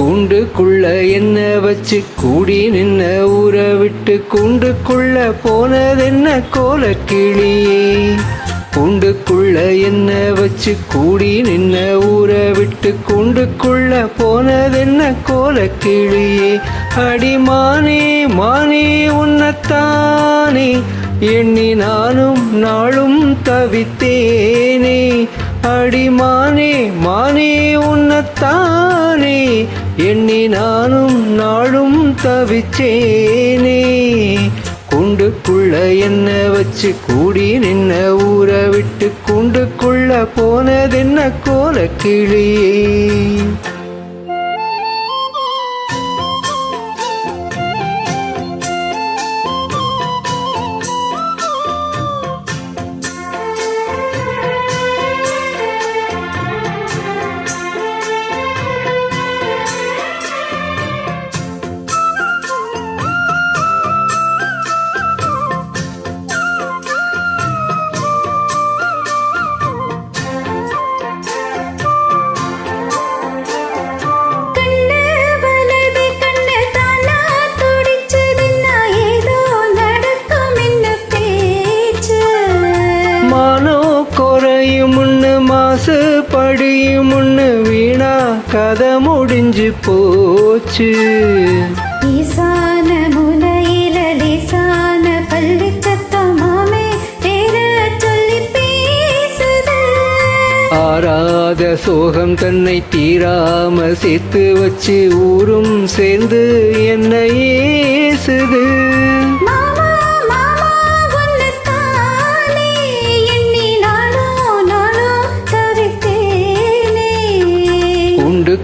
கூண்டுக்குள்ள என்ன வச்சு கூடி நின்ன ஊற விட்டு கூண்டுக்குள்ள போனதென்ன கோல கோலக்கிளியே? கூண்டுக்குள்ள என்ன வச்சு கூடி நின்ன ஊற விட்டு கூண்டுக்குள்ள போனதென்ன கோல கோலக்கிளியே? அடிமானே மானே உன்னத்தானே எண்ணி நானும் நாளும் தவித்தேனே. அடிமானே மானே உன்னத்தானே எண்ணி நானும் நாளும் தவிச்சேனே. குண்டுக்குள்ள என்ன வச்சு கூடி நின்ன ஊரை விட்டு குண்டுக்குள்ள போனதென்ன கோல கிளியே முன்னு மாசு படியும் முன்னு வீணா கதை முடிஞ்சு போச்சு. ஆறாத சோகம் தன்னை தீராம சேர்த்து வச்சு ஊரும் சேர்ந்து என்ன ஏசுது.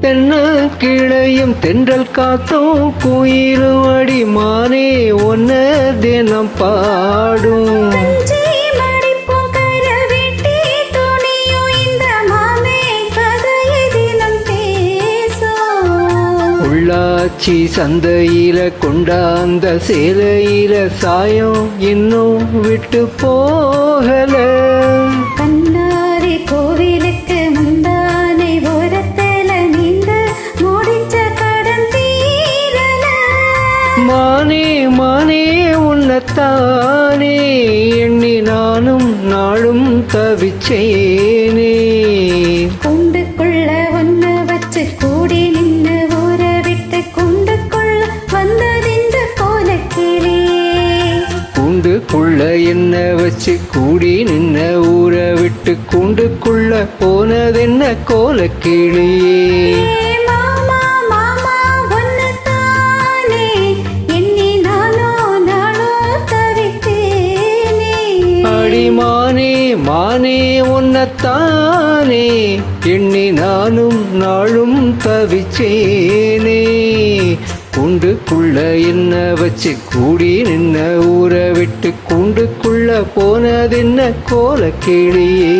தென்ன கிளையும் தென்றல் காத்தும் குயிலும் அடி மானே ஒன்ன தினம் பாடும். உள்ளாச்சி சந்தையில கொண்டாந்த சேலையில சாயம் இன்னும் விட்டு போகல. உன்னத்தானே எண்ணி நானும் நாளும் தவிச்சேனே. கூண்டுக்குள்ள ஒண்ணு வச்சு கூடி நின்னு ஊற விட்டு கூண்டுக்குள்ள வந்ததிந்த கோலக்கிளியே கூண்டுக்குள்ள என்ன வச்சு கூடி நின்ன ஊற விட்டு கூண்டுக்குள்ள போனதென்ன கோலக்கிளியே மானே உன்னத்தானே எண்ணி நானும் நாளும் தவிச்சேனே. கூண்டுக்குள்ள என்ன வச்சு கூடி நின்ன ஊற விட்டு கூண்டுக்குள்ள போனதென்ன கோலக்கிளியே.